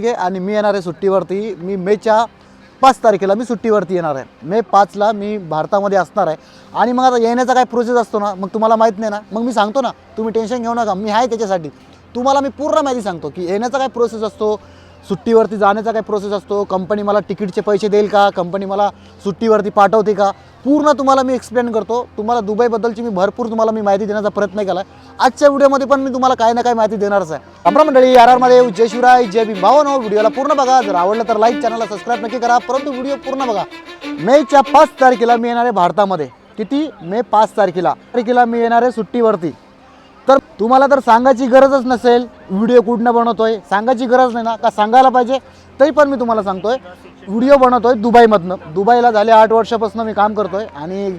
ठीक आहे आणि मी येणार आहे सुट्टीवरती. मी मेच्या पाच तारखेला मी सुट्टीवरती येणार आहे. मे पाचला मी भारतामध्ये असणार आहे. आणि मग आता येण्याचा काय प्रोसेस असतो ना मग तुम्हाला माहीत नाही ना. मग मी सांगतो ना तुम्ही टेन्शन घेऊ नका. मी आहे त्याच्यासाठी. तुम्हाला मी पूर्ण माहिती सांगतो की येण्याचा काय प्रोसेस असतो सुट्टीवरती जाण्याचा काय प्रोसेस असतो. कंपनी मला तिकीटचे पैसे देईल का? कंपनी मला सुट्टीवरती पाठवते का? पूर्ण तुम्हाला मी एक्सप्लेन करतो. तुम्हाला दुबईबद्दलची मी भरपूर तुम्हाला मी माहिती देण्याचा प्रयत्न केला आजच्या व्हिडिओमध्ये पण मी तुम्हाला काही ना काही माहिती देणारच आहे. आपला मंडळी आर आरमध्ये येऊ जय शिवराय जय भीम. हो व्हिडिओला पूर्ण बघा. जर आवडलं तर लाईक चॅनलला सबस्क्राईब नक्की करा. परंतु व्हिडिओ पूर्ण बघा. मेच्या पाच तारखेला मी येणार आहे भारतामध्ये. किती? मे पाच तारखेला. तारखेला मी येणार आहे सुट्टीवरती. तर तुम्हाला तर सांगायची गरजच नसेल व्हिडिओ कुठनं बनवतोय? सांगायची गरज नाही ना? का सांगायला पाहिजे? तरी पण मी तुम्हाला सांगतोय व्हिडिओ बनवतोय दुबईमधनं. दुबईला झाले आठ वर्षापासून मी काम करतोय आणि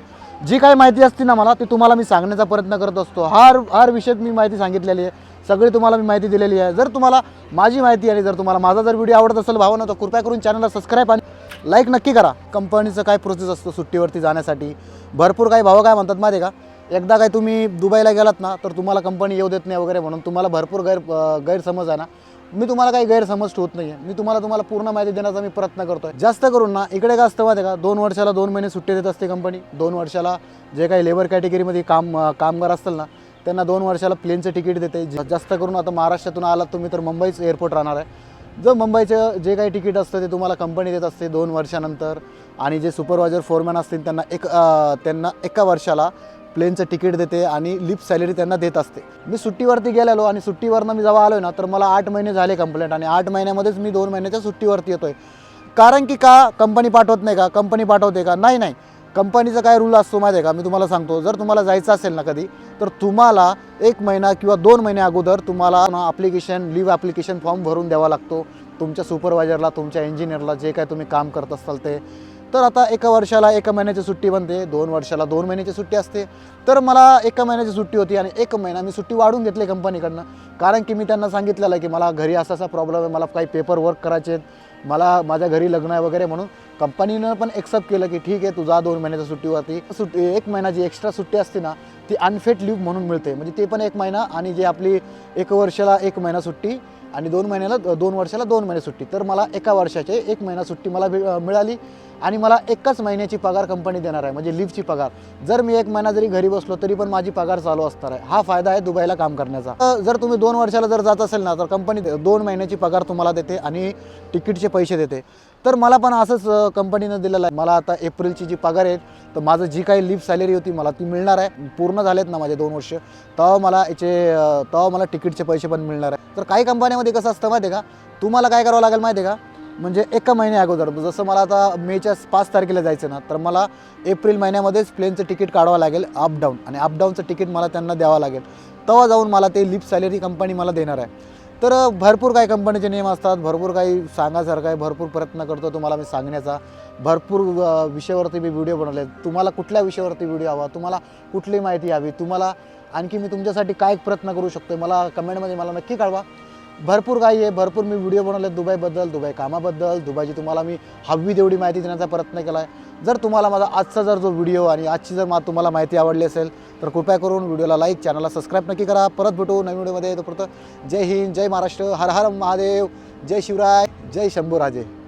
जी काही माहिती असते ना मला ती तुम्हाला मी सांगण्याचा प्रयत्न करत असतो. हर हर विषयात मी माहिती सांगितलेली आहे. सगळी तुम्हाला मी माहिती दिलेली आहे. जर तुम्हाला माझी माहिती आली जर तुम्हाला माझा जर व्हिडिओ आवडत असेल भावना तर कृपया करून चॅनलला सबस्क्राईब आणि लाईक नक्की करा. कंपनीचं काय प्रोसेस असतो सुट्टीवरती जाण्यासाठी? भरपूर काही भाव काय म्हणतात माहिती का? एकदा काय तुम्ही दुबईला गेलात ना तर तुम्हाला कंपनी येऊ देत नाही वगैरे म्हणून तुम्हाला भरपूर गैर गैरसमज आहे ना. मी तुम्हाला काही गैरसमज ठेवत नाही आहे मी तुम्हाला तुम्हाला पूर्ण माहिती देण्याचा मी प्रयत्न करतो आहे जास्त करून ना इकडे काय असतं माहिती आहे का दोन वर्षाला दोन महिने सुट्टी देत असते कंपनी दोन वर्षाला जे काही लेबर कॅटेगरीमध्ये काम कामगार असतील ना त्यांना दोन वर्षाला प्लेनचं तिकीट देते. जास्त करून आता महाराष्ट्रातून आलात तुम्ही तर मुंबईच एअरपोर्ट राहणार आहे. जर मुंबईचं जे काही तिकीट असतं ते तुम्हाला कंपनी देत असते दोन वर्षानंतर. आणि जे सुपरवायझर फोरमॅन असतील त्यांना एक त्यांना एका वर्षाला प्लेनचं तिकीट देते आणि लिप सॅलरी त्यांना देत असते. मी सुट्टीवरती गेलेलो आणि सुट्टीवरनं मी जेव्हा आलो ना तर मला आठ महिने झाले कंप्लेंट आणि आठ महिन्यामध्येच मी दोन महिन्याच्या सुट्टीवरती येतोय. कारण की का? कंपनी पाठवत नाही का? कंपनी पाठवते का? नाही नाही. कंपनीचा काय रूल असतो माहिती आहे का? मी तुम्हाला सांगतो. जर तुम्हाला जायचं असेल ना कधी तर तुम्हाला एक महिना किंवा दोन महिने अगोदर तुम्हाला ॲप्लिकेशन लिव्ह ॲप्लिकेशन फॉर्म भरून द्यावा लागतो. तुमच्या सुपरवायझरला तुमच्या इंजिनियरला जे काय तुम्ही काम करत असाल ते. तर आता एका वर्षाला एका महिन्याची सुट्टी बनते. दोन वर्षाला दोन महिन्याची सुट्टी असते. तर मला एका महिन्याची सुट्टी होती आणि एक महिना मी सुट्टी वाढून घेतली कंपनीकडनं. कारण की मी त्यांना सांगितलेलं आहे की मला घरी असा असा प्रॉब्लेम आहे मला काही पेपर वर्क करायचे आहेत. मला माझ्या घरी लग्न आहे वगैरे म्हणून कंपनीनं पण एक्सेप्ट केलं की ठीक आहे तुझा दोन महिन्याच्या सुट्टीवरती सुट्टी एक महिना जी एक्स्ट्रा सुट्टी असते ना ती अनफेट लिव्ह म्हणून मिळते. म्हणजे ते पण एक महिना आणि जे आपली एक वर्षाला एक महिना सुट्टी आणि दोन महिन्याला दोन वर्षाला दोन महिने सुट्टी. तर मला एका वर्षाचे एक महिना सुट्टी मला मिळाली आणि मला एकाच महिन्याची पगार कंपनी देणार आहे म्हणजे लिव्हची पगार. जर मी एक महिना जरी घरी बसलो तरी पण माझी पगार चालू असणार आहे. हा फायदा आहे दुबईला काम करण्याचा. जर तुम्ही दोन वर्षाला जर जात असेल ना तर कंपनी दोन महिन्याची पगार तुम्हाला देते आणि तिकीटचे पैसे देते. तर मला पण असंच कंपनीनं दिलेलं आहे. मला आता एप्रिलची जी पगार आहे तर माझं जी काही लिव्ह सॅलरी होती मला ती मिळणार आहे. पूर्ण झालेत ना माझे दोन वर्ष. तेव्हा मला याचे तेव्हा मला तिकीटचे पैसे पण मिळणार आहे. तर काही कंपन्यामध्ये कसं असतं माहिती आहे का? तुम्हाला काय करावं लागेल माहिती आहे का? म्हणजे एका महिन्या अगोदर जसं मला आता मेच्या पाच तारखेला जायचं ना तर मला एप्रिल महिन्यामध्येच प्लेनचं तिकीट काढावं लागेल अप डाऊन आणि अपडाऊनचं तिकीट मला त्यांना द्यावं लागेल. तेव्हा जाऊन मला ते लिप सॅलरी कंपनी मला देणार आहे. तर भरपूर काही कंपनीचे नियम असतात. भरपूर काही सांगासारखं आहे. भरपूर प्रयत्न करतो तुम्हाला मी सांगण्याचा. भरपूर विषयावरती मी व्हिडिओ बनवले तुम्हाला कुठल्या विषयावरती व्हिडिओ हवा? तुम्हाला कुठली माहिती हवी? तुम्हाला आणखी मी तुमच्यासाठी काय प्रयत्न करू शकतो मला कमेंटमध्ये मला नक्की कळवा. भरपूर काही आहे. भरपूर मी व्हिडिओ बनवले दुबईबद्दल दुबई कामाबद्दल. दुबईची तुम्हाला मी हवी तेवढी माहिती देण्याचा प्रयत्न केला आहे जर तुम्हाला माझा आजचा जर जो व्हिडिओ आणि आजची जर मा तुम्हाला माहिती आवडली असेल तर कृपया करून व्हिडिओला लाईक चॅनलला सबस्क्राईब नक्की करा. परत भेटू नवीन व्हिडिओमध्ये. तोपर्यंत जय हिंद जय महाराष्ट्र. हर हर महादेव. जय शिवराय जय शंभूराजे.